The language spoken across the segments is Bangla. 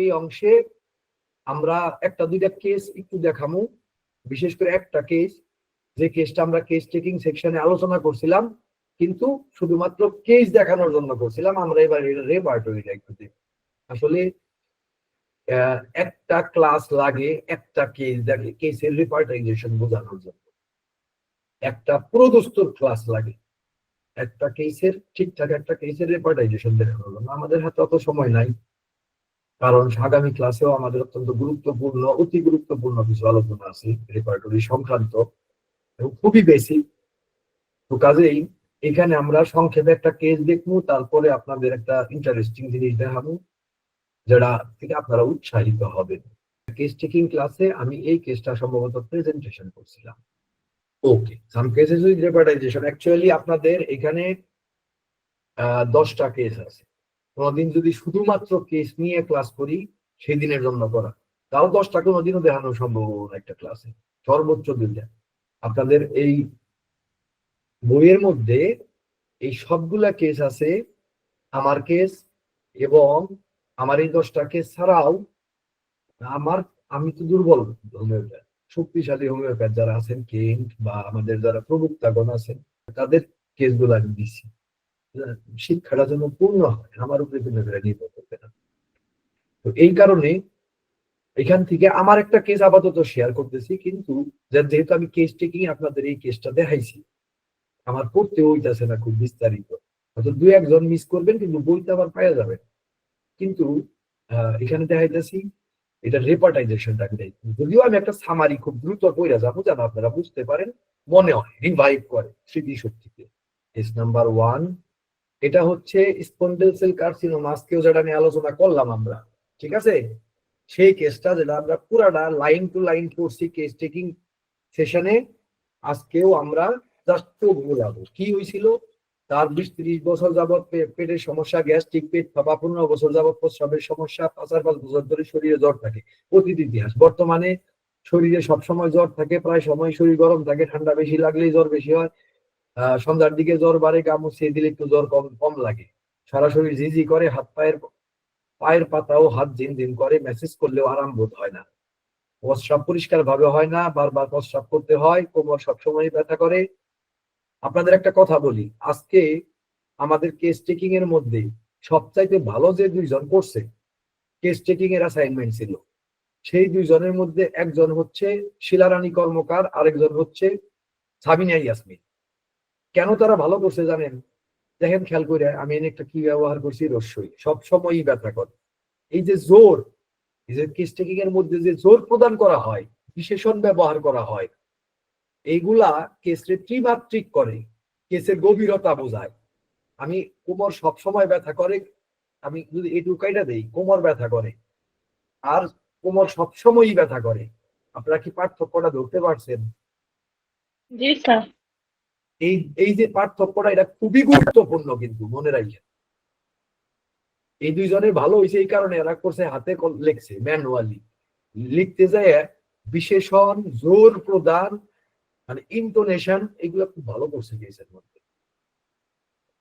এই অংশে আমরা একটা, দুইটা কেস একটু দেখামু। বিশেষ করে একটা কেস যে কেসটা আমরা কেস চেকিং সেকশনে আলোচনা করছিলাম, কিন্তু শুধুমাত্র কেস দেখানোর জন্য করছিলাম। আমরা এবার এটা রেপার্টরিটা একটু দেখি আসলে একটা ক্লাস লাগে, একটা কেস দেখে কেসের রিপার্টাইজেশন বোঝানোর জন্য। একটা পুরোদস্তুর ক্লাস লাগে, একটা কেসের ঠিকঠাক একটা কেসের রেপার্টাইজেশন দেখানোর জন্য। আমাদের হাতে অত সময় নাই। কারণ আগামী ক্লাসেও আমাদের অত্যন্ত গুরুত্বপূর্ণ, অতি গুরুত্বপূর্ণ কিছু আলোচনা আছে রেপার্টরি সংক্রান্ত, এবং খুবই বেশি তো কাজেই এখানে আমরা সংক্ষেপে একটা কেস দেখব, তারপরে আপনাদের একটা ইন্টারেস্টিং জিনিস দেখাবো, যেটা থেকে আপনারা উৎসাহিত হবেন। কেস টেকিং ক্লাসে আমি এই কেসটা সম্ভবত প্রেজেন্টেশন করছিলাম। Okay some cases with repertorization actually আপনাদের এখানে দশটা কেস আছে। কোনোদিন যদি শুধুমাত্র কেস নিয়ে ক্লাস করি সেই দিনের জন্য করা। তাও দশটা কোনোদিনও দেখানো সম্ভব একটা ক্লাসে সর্বোচ্চ দুইটা। আপনাদের এই বইয়ের মধ্যে এই সবগুলা কেস আছে, আমার কেস এবং আমার এই দশটা কেস ছাড়াও আমার, আমি তো দুর্বল হোমিওপ্যাথ শক্তিশালী হোমিওপ্যাথ যারা আছেন কেন্ট বা আমাদের যারা প্রবক্তাগণ আছেন, তাদের কেসগুলো আমি দিছি। শিক্ষাটা যেন পূর্ণ হয়, আমার উপরে কিন্তু নির্ভর করবে না। তো এই কারণে এখান থেকে আমার একটা কেস আপাতত শেয়ার করতেছি, কিন্তু যেহেতু আমি কেস টেকিং আপনাদের এই কেসটা দেখাইছি, আমার পড়তে হইতাছে না খুব বিস্তারিত। হয়তো দু একজন মিস করবেন, কিন্তু বইতে আবার পাওয়া যাবে। কিন্তু এখানে দেখাইতেছি, এটা রেপার্টাইজেশনটা যদিও আমি একটা সামারি খুব দ্রুত পড়ে যাব, যেন আপনারা বুঝতে পারেন, মনে হয় রিভাইভ করে স্মৃতি শক্তিতে কেস নাম্বার ওয়ান এটা হচ্ছে স্পন্ডেল সেল কার্সিনোমা। আজকেও যেটা নিয়ে আলোচনা করলাম আমরা, ঠিক আছে? সেই কেসটা যেটা আমরা পুরাটা লাইন টু লাইন করছি কেস টেকিং সেশনে আজকেও আমরা জাস্ট চোখ কি হয়েছিল তার বিশ ত্রিশ বছর যাবৎ পেটের সমস্যা গ্যাস্ট্রিক পেট ফাঁপা পনেরো বছর যাবৎ প্রস্রাবের সমস্যা, পাঁচ আর পাঁচ বছর ধরে শরীরে জ্বর থাকে অতীত ইতিহাস বর্তমানে শরীরে সবসময় জ্বর থাকে, প্রায় সময় শরীর গরম থাকে, ঠান্ডা বেশি লাগলেই জ্বর বেশি হয় সন্ধ্যার দিকে জ্বর বাড়ে, গা মুছিয়ে দিলে একটু জ্বর কম কম লাগে। সারা শরীর ঝিঝি করে হাত পায়ের পায়ের পাতাও হাত ঝিনঝিন করে মেসেজ করলেও আরাম বোধ হয় না। প্রস্রাব পরিষ্কার ভাবে হয় না, বারবার প্রস্রাব করতে হয়, কোমর সবসময় ব্যথা করে। আপনাদের একটা কথা বলি, আজকে আমাদের কেস টেকিং এর মধ্যে সবচাইতে ভালো যে দুইজন করছে কেস টেকিং এর অ্যাসাইনমেন্ট ছিল, সেই দুইজনের মধ্যে একজন হচ্ছে শিলারানী কর্মকার, আরেকজন হচ্ছে সাবিনা ইয়াসমিন। কেন তারা ভালো করছে জানেন? দেখেন, খেয়াল করে আমি একটা কি ব্যবহার করছি? রস্যই। সব সময়ই ব্যথা করে। এই যে জোর, এই এর মধ্যে যে জোর প্রদান করা হয়, বিশেষণ ব্যবহার করা হয়, এইগুলা কেসে ত্রিমাত্রিক করে। কেসের গভীরতা বোঝায়। আমি কোমর সব সময় ব্যথা করে। আমি যদি এই টুকাইটা দেই, কোমর ব্যথা করে। আর কোমর সব সময়ই ব্যথা করে। আপনারা কি পার্থক্যটা ধরতে পারছেন? জি, স্যার। এই এই যে পার্থক্যটা, এটা খুবই গুরুত্বপূর্ণ কিন্তু, মনে রাখবেন। এই দুইজনের ভালো হয়েছে এই কারণে এরা করছে, হাতে লেখছে, ম্যানুয়ালি। লিখতে যায় বিশেষণ, জোর প্রদান মানে ইন্টোনেশন এগুলো খুব ভালো করছে কেসের মধ্যে।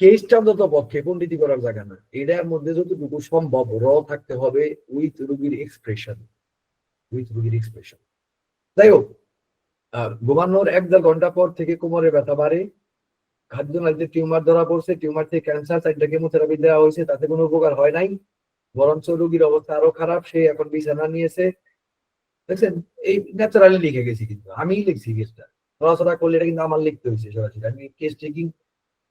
কেসটা অন্তত পক্ষে পন্ডিতি করার জায়গা না। এটার মধ্যে যতটুকু সম্ভব র থাকতে হবে উইথ রুগীর এক্সপ্রেশন উইথ রুগীর এক্সপ্রেশন যাই হোক ঘুমানোর এক দেড় ঘণ্টা পর থেকে কোমরে ব্যথা বাড়ে। খাদ্য নালীতে টিউমার ধরা পড়ছে, টিউমার থেকে ক্যান্সার, চারটা কেমোথেরাপি দেওয়া হয়েছে, তাতে কোনো উপকার হয় নাই। বরঞ্চ রোগীর অবস্থা আরও খারাপ, সে এখন বিছানা নিয়েছে। দেখছেন, এই ন্যাচারালি লিখে গেছি কিন্তু, আমিই লিখছি কেসটা নড়াচড়া করলে এটা কিন্তু আমার লিখতে হয়েছে সরাসরি। আমি কেস টেকিং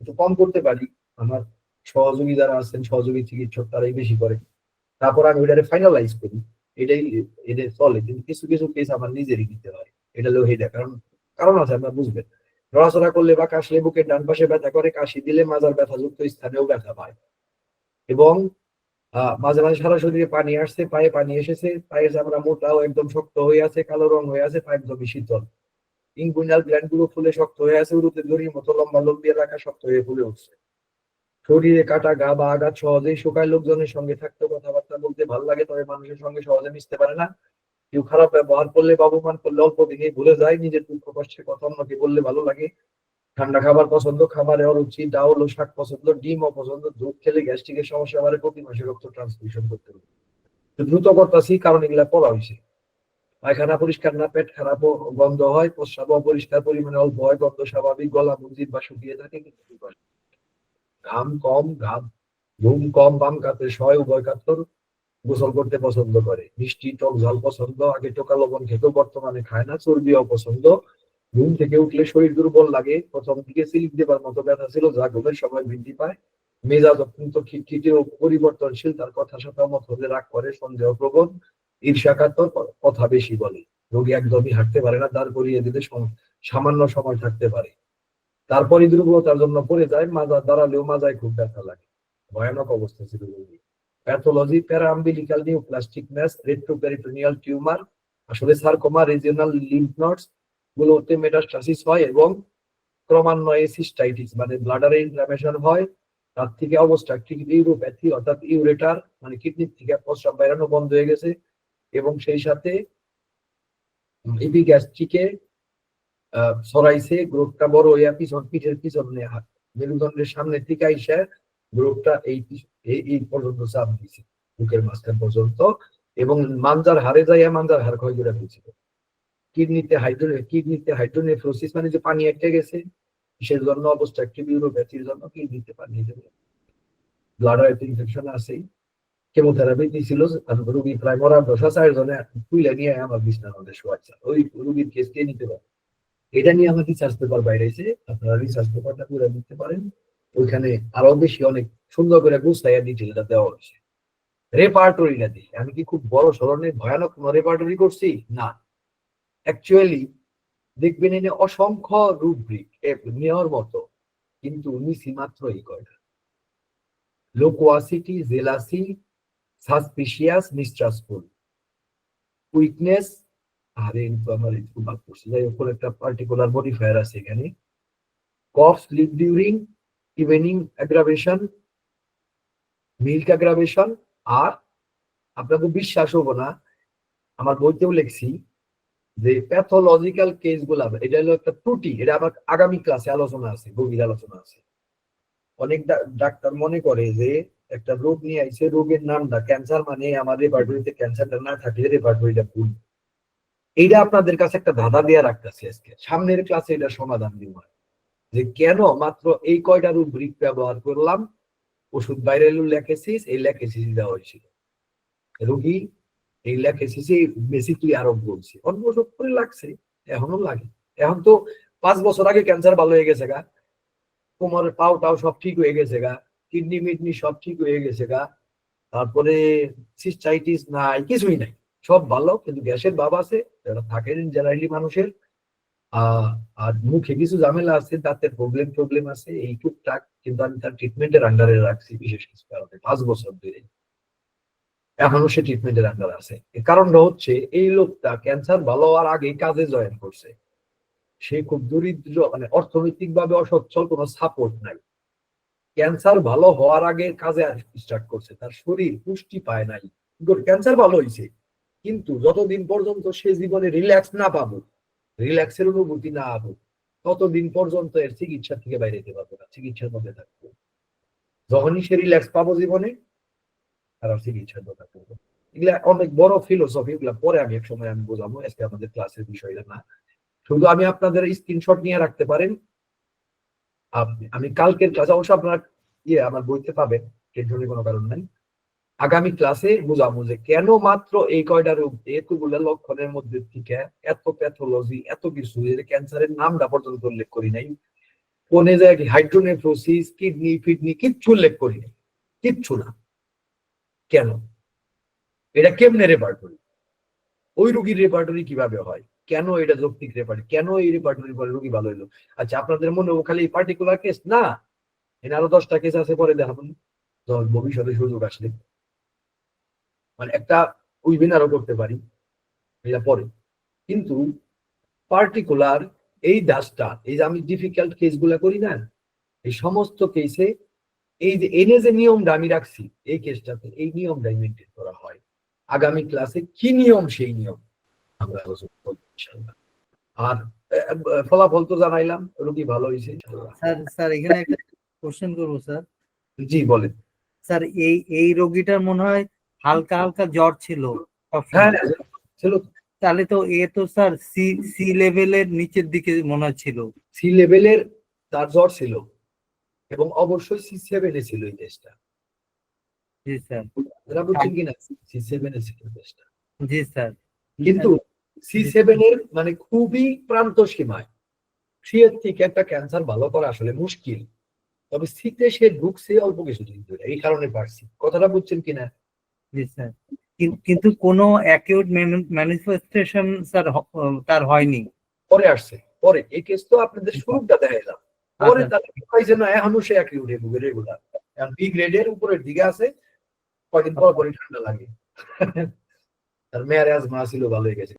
একটু কম করতে পারি। আমার সহযোগী যারা আছেন, সহযোগী চিকিৎসক, তারাই বেশি করে। তারপর আমি ওইটারে ফাইনালাইজ করি। এটাই এটা চলে। কিন্তু কিছু কিছু কেস আমার নিজেরই দিতে হয়। এটা হলো হেডা কারণ কারণ আছে, আপনারা বুঝবেন। নড়াচড়া করলে বা কাশলে বুকের ডান পাশে ব্যথা করে, কাশি দিলে মাজার ব্যথা যুক্ত স্থানেও ব্যথা পায়। এবং মাঝে মাঝে সারা শরীরে পানি আসছে, পায়ে পানি এসেছে, পায়ের চামড়া মোটাও একদম শক্ত হয়ে আছে, কালো রং হয়ে আছে পা একদমই শীতল। ইনগুইনাল গ্ল্যান্ডগুলো ফুলে শক্ত হয়ে আছে, উরুতে দড়ির মতো লম্বা লম্বি এলাকা শক্ত হয়ে ফুলে উঠছে। শরীরে কাটা গা বা আঘাত সহজেই শুকায়, লোকজনের সঙ্গে থাকতে কথাবার্তা বলতে ভালো লাগে, তবে মানুষের সঙ্গে সহজে মিশতে পারে না। কেউ খারাপ ব্যবহার করলে বা অপমান করলে অল্প দিনেই ভুলে যায়, নিজের দুঃখ কষ্টের কথা অন্যকে বললে ভালো লাগে। ঠান্ডা খাবার পছন্দ, খাবারে অরুচি, ডাউল ও শাক পছন্দ, ডিম অপছন্দ, দুধ খেলে গ্যাস্ট্রিকের সমস্যা বাড়ে, প্রতি মাসে রক্ত ট্রান্সফিউশন করতে হবে। দ্রুত করতেছি, কারণ এগুলা পড়া হয়েছে। পায়খানা পরিষ্কার না, পেট খারাপ গন্ধ হয়, প্রস্রাব অপরিষ্কার পরিমাণে অল্প হয়, গন্ধ স্বাভাবিক, গলা মঞ্জির বা শুকিয়ে থাকে ঘাম কম, ঘাম, ঘুম কম, বাম কাতে শয়, উভয় কাতর গোসল করতে পছন্দ করে। মিষ্টি, টক, ঝাল পছন্দ, আগে টোকা লবণ খেতেও বর্তমানে খায় না, চর্বিও পছন্দ। ঘুম থেকে উঠলে শরীর দুর্বল লাগে, প্রথম দিকে সিলিপ দেবার মতো ব্যথা ছিল, যা ঘুমের সময় বৃদ্ধি পায়। মেজাজ অত্যন্ত খিটখিটে ও পরিবর্তনশীল, তার কথা সাথে মত হলে রাগ করে, সন্দেহ প্রবণ, ঈর্ষাকাতর কথা বেশি বলে। রোগী একদমই হাঁটতে পারে না, দাঁড় করিয়ে দিলে সামান্য সময় থাকতে পারে। তারপরই দুর্বলতার জন্য পড়ে যায় মাজা দাঁড়ালেও মাজায় খুব ব্যথা লাগে। ভয়ানক অবস্থা ছিল রোগী pathology paraumbilical neoplastic mass retroperitoneal tumour আসলে সার্কোমা রিজিওনাল লিম্ফ নোডস গুলোতে মেটাস্টাসিস হয় এবং ক্রমান্বয়ে সিস্টাইটিস মানে ব্লাডারে ইনফ্লামেশন হয়। তার থেকে অবস্ট্রাকটিভ ইউরোপ্যাথি, অর্থাৎ ইউরেটার মানে কিডনির থেকে প্রস্রাব বাইরানো বন্ধ হয়ে গেছে এবং সেই সাথে এপিগ্যাস্ট্রিকে সরাইছে গ্রোথটা বড় হইয়া পিছন, পিঠের পিছনে মেরুদণ্ডের সামনে থেকে আইসা, গ্রোথটা এই এই পর্যন্ত চাপ দিছে বুকের মাঝখান পর্যন্ত। এবং মানজার হারে যাইয়া মানজার হার ক্ষয় করে ফেলছিল। কিডনিতে হাইড্রো কিডনিতে হাইড্রোনেফ্রোসিস মানে যে পানি আটকে গেছে, কিসের জন্য অবস্ট্রাকটিভ ইউরোপ্যাথির জন্য কিডনিতে পানি দেবে ব্লাডার ইনফেকশন আছেই। কেমোথেরাপি দিছিল। রুগী প্রায় মরার দশা চার জনে নিয়ে আমার বিছনার মধ্যে শোয়াচ্ছে ওই রুগীর কেস কে নিতে পারে। এটা নিয়ে আমার রিসার্চ পেপার বাইরে এসে আপনারা রিসার্চ পেপারটা করে দিতে পারেন। ওইখানে আরও বেশি অনেক সুন্দর করে গুছাইয়া ডিটেলটা দেওয়া হয়েছে। রেপার্টরিটা দিয়ে আমি কি খুব বড় ধরনের ভয়ানক কোনো রেপার্টরি করছি? না। অ্যাকচুয়ালি দেখবেন এনে অসংখ্য রুব্রিক নেওয়ার মতো, কিন্তু নিছি মাত্র এই কয়টা। Loquacity jealousy suspicious mistrustful weakness আরে কিন্তু আমার একটু বাদ পড়ছে। যাই হোক একটা পার্টিকুলার মডিফায়ার আছে এখানে। Cough sleep during evening aggravation milk aggravation আর আপনাকে বিশ্বাস হব না, আমার বইতেও লিখছি যে প্যাথোলজিক্যাল কেসগুলা এটা হলো একটা ত্রুটি, এটা আমার আগামী ক্লাসে আলোচনা আছে, গভীর আলোচনা আছে। অনেক ডাক্তার মনে করে যে একটা রোগ নিয়ে আইছে, রোগের নামটা ক্যান্সার মানে আমার রেপার্টরিতে ক্যান্সারটা না থাকলে রেপার্টরিটা ভুল। এইটা আপনাদের কাছে একটা ধাঁধা দেওয়া রাখতেছে আজকে, সামনের ক্লাসে এটা সমাধান দিব। যে কেন মাত্র এই কয়টা রুব্রিক ব্যবহার করলাম? ওষুধ বাইরে এলো ল্যাকেসিস এই ল্যাকেসিস দেওয়া হয়েছিল। রোগী এই ল্যাকেসিসে বেসিকলি আরোগ্য হয়েছে অন্য ওষুধ করে লাগছে, এখনও লাগে। এখন তো পাঁচ বছর আগে ক্যান্সার ভালো হয়ে গেছে গা। কোমরের পাও টাও সব ঠিক হয়ে গেছে গা। কিডনি মিডনি সব ঠিক হয়ে গেছে গা। তারপরে সিস্টাইটিস নাই, কিছুই নাই। সব ভালো, কিন্তু গ্যাসের ভাব আছে, যারা থাকেন জেনারেলি মানুষের আর মুখে কিছু ঝামেলা আছে, দাঁতের প্রবলেম প্রবলেম আছে এই টুকটাক কিন্তু আমি তার ট্রিটমেন্টের আন্ডারে রাখছি বিশেষ কিছু কারণে, পাঁচ বছর ধরে। এখনও সে ট্রিটমেন্টের আন্ডার আছে। কারণটা হচ্ছে, এই লোকটা ক্যান্সার ভালো হওয়ার আগে কাজে জয়েন করছে। সে খুব দরিদ্র মানে অর্থনৈতিক ভাবে অসচ্ছল, কোনো সাপোর্ট নাই। ক্যান্সার ভালো হওয়ার আগে কাজে স্টার্ট করছে। তার শরীর পুষ্টি পায় নাই। ক্যান্সার ভালো হয়েছে কিন্তু যতদিন পর্যন্ত সে জীবনে রিল্যাক্স না পাবো রিল্যাক্সের অনুভূতি না পাবো ততদিন পর্যন্ত এর চিকিৎসা থেকে বাইরে যেতে পারব না, চিকিৎসার মধ্যে থাকব। যখনই সে রিল্যাক্স পাবো জীবনে আর চিকিৎসার দরকার পড়বে এগুলা অনেক বড় ফিলোসফি এগুলা পরে আমি এক সময় আমি বোঝাবো, আজকে আমাদের ক্লাসের বিষয়টা না। শুধু আমি আপনাদের স্ক্রিনশট নিয়ে রাখতে পারেন। আমি কালকের ক্লাসে অবশ্য আপনার ইয়ে আমার বইতে পাবেন টেনশনের কোনো কারণ নাই। আগামী ক্লাসে বুঝাবো যে কেন মাত্র এই কয়টা রোগ এতগুলো লক্ষণের মধ্যে থেকে এত প্যাথোলজি, এত কিছু ক্যান্সারের নামটা পর্যন্ত উল্লেখ করি নাই। কোনে যায় হাইড্রোনেফ্রোসিস, কিডনি, ফিডনি কিচ্ছু উল্লেখ করি নাই। কিচ্ছু না। কেন? এটা কেমনে রেপার্টরি? ওই রোগীর রেপার্টরি কীভাবে হয়? কেন এটা যৌক্তিক রেপার্টরি? কেন এই রেপার্টরি পরে রোগী ভালো হলো আচ্ছা আপনাদের মনে ও খালি পার্টিকুলার কেস না। এনে আরও দশটা কেস আছে, পরে দেখাবেন ভবিষ্যতে সুযোগ আসলে। মানে একটা উইবিনারও করতে পারি এটা পরে। কিন্তু পার্টিকুলার এই দাসটা এই যে আমি ডিফিকাল্ট কেসগুলা করি না এই সমস্ত কেসে এই যে এনে যে নিয়মটা আমি রাখছি এই কেসটাতে এই নিয়মটাই মেনটেন করা হয়। আগামী ক্লাসে কি নিয়ম সেই নিয়ম আমরা আলোচনা করব ইনশাআল্লাহ। আর ফলাফল তো জানাইলাম রোগী ভালো হয়েছে স্যার স্যার এখানে একটা কোশ্চেন করব স্যার। জি বলেন। স্যার এই এই রোগীটার মনে হয় হালকা হালকা জ্বর ছিল হ্যাঁ ছিল তাহলে তো এ তো স্যার সি সি লেভেলের নিচের দিকে মনে হচ্ছিল সি লেভেলের তার জ্বর ছিল এবং অবশ্যই সি সেভেনে ছিল এই টেস্টটা জি স্যার। যারা বলছেন কিনা? সি সেভেনে ছিল টেস্টটা জি স্যার। কিন্তু সি সেভেন এর মানে খুবই প্রান্ত সীমায়। সি এর থেকে একটা ক্যান্সার ভালো করা আসলে মুশকিল। তবে সিতে সে ঢুকছে অল্প কিছুদিন ধরে এই কারণে পারছি। কথাটা বুঝছেন কিনা? জি স্যার। কিন্তু কোনো অ্যাকিউট ম্যানিফেস্টেশন স্যার তার হয়নি। পরে আসছে পরে। এই কেস তো আপনাদের শুরুটা দেখাইলাম। পরে আচ্ছা। তার পাইছে না এখনও সে উঠে রেগুলার কারণ বি গ্রেডের উপরের দিকে আছে কয়দিন পর পরে ঠান্ডা লাগে। তার মেয়ারে আজ মা ছিল ভালো হয়ে গেছে।